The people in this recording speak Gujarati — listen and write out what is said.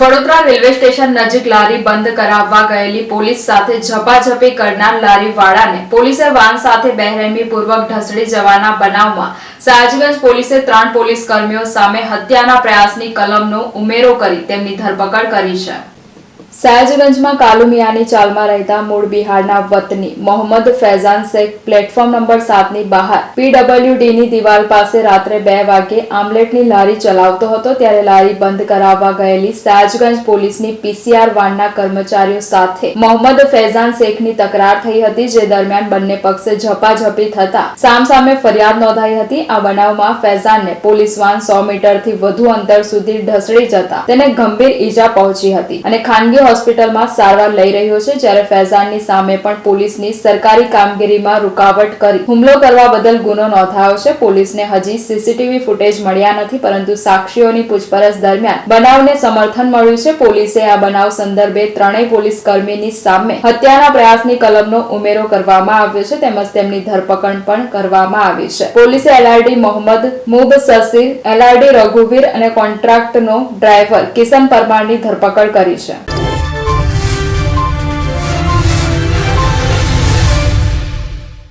વડોદરા રેલવે સ્ટેશન નજીક લારી બંધ કરાવવા ગયેલી પોલીસ સાથે ઝપાઝપી કરનાર લારીવાળાને પોલીસે વાન સાથે બેરહેમીપૂર્વક ઢસડી જવાના બનાવમાં સયાજગંજ પોલીસે ત્રણ પોલીસ કર્મીઓ સામે હત્યાના પ્રયાસની કલમનો ઉમેરો કરી તેમની ધરપકડ કરી છે. સયાજગંજમાં કાલુમિયાની ચાલમાં રહેતા મૂળ બિહારના વતની મોહમ્મદ ફૈઝાન શેખ પ્લેટફોર્મ નંબર સાતની બહાર પીડબ્લ્યુડીની દિવાલ પાસે રાત્રે બે વાગે આમલેટની લારી ચલાવતો હતો ત્યારે લારી બંધ કરાવવા ગયેલી સયાજગંજ પોલીસની પીસીઆર વાનના કર્મચારીઓ સાથે મોહમ્મદ ફૈઝાન શેખની તકરાર થઈ હતી, જે દરમિયાન બંને પક્ષે ઝપાઝપી થતા સામસામે ફરિયાદ નોંધાઈ હતી. આ બનાવમાં ફૈઝાનને પોલીસ વાન સો મીટરથી વધુ અંતર સુધી ઢસડી જતા તેને ગંભીર ઈજા પહોંચી હતી અને ખાનગી હોસ્પિટલમાં સારવાર લઈ રહ્યો છે, જ્યારે ફૈઝાનની સામે પણ પોલીસની સરકારી કામગીરીમાં રૂકાવટ કરી. હુમલો કરવા બદલ ગુનો નોંધાયો છે. પોલીસને હજી સીસીટીવી ફૂટેજ મળ્યા નથી, પરંતુ સાક્ષીઓની પૂછપરછ દરમિયાન બનાવને સમર્થન મળ્યું છે. પોલીસે આ બનાવ સંદર્ભે ત્રણેય પોલીસ કર્મીની સામે હત્યાના પ્રયાસની કલમનો ઉમેરો કરવામાં આવ્યો છે, તેમજ તેમની ધરપકડ પણ કરવામાં આવી છે. પોલીસે એલઆરડી મોહમ્મદ મુબ સસી એલઆરડી રઘુવીર અને કોન્ટ્રાક્ટનો ડ્રાઈવર કિશન પરમારની ધરપકડ કરી છે.